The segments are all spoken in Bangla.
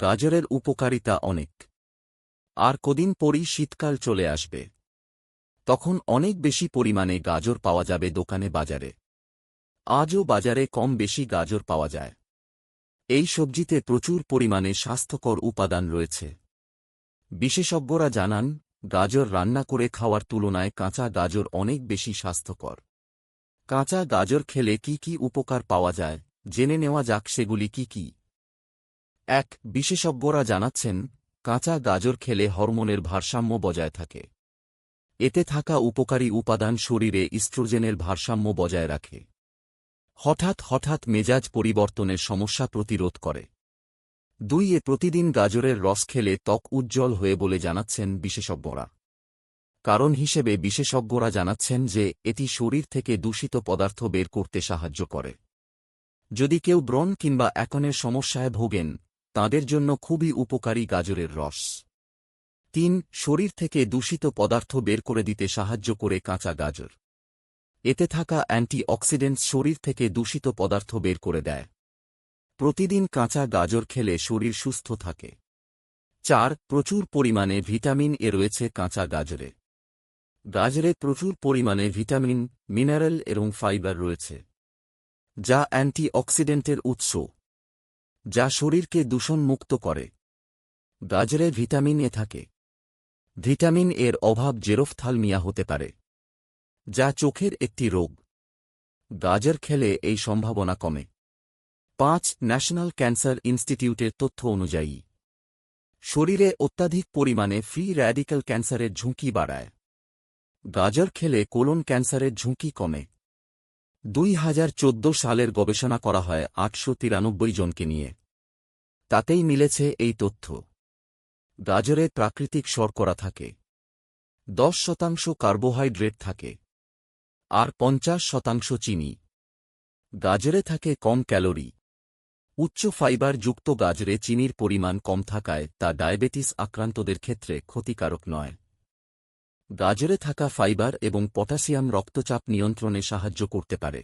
গাজরের উপকারিতা অনেক। আর কদিন পরই শীতকাল চলে আসবে। তখন অনেক বেশি পরিমাণে গাজর পাওয়া যাবে দোকানে বাজারে। আজও বাজারে কম বেশি গাজর পাওয়া যায়। এই সবজিতে প্রচুর পরিমাণে স্বাস্থ্যকর উপাদান রয়েছে। বিশেষজ্ঞরা জানান, গাজর রান্না করে খাওয়ার তুলনায় কাঁচা গাজর অনেক বেশি স্বাস্থ্যকর। কাঁচা গাজর খেলে কি কি উপকার পাওয়া যায়, জেনে নেওয়া যাক সেগুলি কি কি। এক বিশেষজ্ঞরা জানাচ্ছেন, কাঁচা গাজর খেলে হরমোনের ভারসাম্য বজায় থাকে। এতে থাকা উপকারী উপাদান শরীরে ইস্ট্রোজেনের ভারসাম্য বজায় রাখে। হঠাৎ হঠাৎ মেজাজ পরিবর্তনের সমস্যা প্রতিরোধ করে। দুই, এ প্রতিদিন গাজরের রস খেলে ত্বক উজ্জ্বল হয়ে বলে জানাচ্ছেন বিশেষজ্ঞরা। কারণ হিসেবে বিশেষজ্ঞরা জানাচ্ছেন যে, এটি শরীর থেকে দূষিত পদার্থ বের করতে সাহায্য করে। যদি কেউ ব্রণ কিংবা একনের সমস্যায় ভোগেন তাদের জন্য খুবই উপকারী গাজরের রস। তিন, শরীর থেকে দূষিত পদার্থ বের করে দিতে সাহায্য করে কাঁচা গাজর। এতে থাকা অ্যান্টিঅক্সিডেন্টস শরীর থেকে দূষিত পদার্থ বের করে দেয়। প্রতিদিন কাঁচা গাজর খেলে শরীর সুস্থ থাকে। চার, প্রচুর পরিমাণে ভিটামিন এ রয়েছে কাঁচা গাজরে। গাজরে প্রচুর পরিমাণে ভিটামিন, মিনারেল এবং ফাইবার রয়েছে, যা অ্যান্টিঅক্সিডেন্টের উৎস। যা শরীরকে দূষণমুক্ত করে। গাজরে ভিটামিন এ থাকে। ভিটামিন এর অভাব জেরোফথালমিয়া হতে পারে, যা চোখের একটি রোগ। গাজর খেলে এই সম্ভাবনা কমে। পাঁচ, ন্যাশনাল ক্যান্সার ইনস্টিটিউটের তথ্য অনুযায়ী, শরীরে অত্যাধিক পরিমাণে ফ্রি র্যাডিক্যাল ক্যান্সারের ঝুঁকি বাড়ায়। গাজর খেলে কোলন ক্যান্সারের ঝুঁকি কমে। দুই হাজার চোদ্দ সালের গবেষণা করা হয় আটশো তিরানব্বই জনকে নিয়ে। তাতেই মিলেছে এই তথ্য। গাজরে প্রাকৃতিক শর্করা থাকে। দশ শতাংশ কার্বোহাইড্রেট থাকে। আর পঞ্চাশ শতাংশ চিনি। গাজরে থাকে কম ক্যালোরি। উচ্চ ফাইবার যুক্ত গাজরে চিনির পরিমাণ কম থাকায় তা ডায়াবেটিস আক্রান্তদের ক্ষেত্রে ক্ষতিকারক নয়। গাজরে থাকা ফাইবার এবং পটাশিয়াম রক্তচাপ নিয়ন্ত্রণে সাহায্য করতে পারে।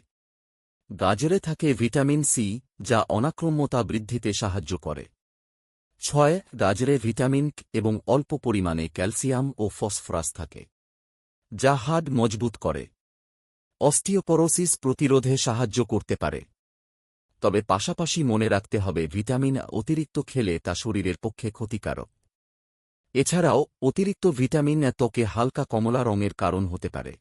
গাজরে থাকে ভিটামিন সি, যা অনাক্রম্যতা বৃদ্ধিতে সাহায্য করে। ছয়, গাজরে ভিটামিন এবং অল্প পরিমাণে ক্যালসিয়াম ও ফসফরাস থাকে, যা হাড় মজবুত করে। অস্টিওপরোসিস প্রতিরোধে সাহায্য করতে পারে। তবে পাশাপাশি মনে রাখতে হবে ভিটামিন অতিরিক্ত খেলে তা শরীরের পক্ষে ক্ষতিকারক। এছাড়াও অতিরিক্ত ভিটামিন ত্বকে হালকা কমলা রঙের কারণ হতে পারে।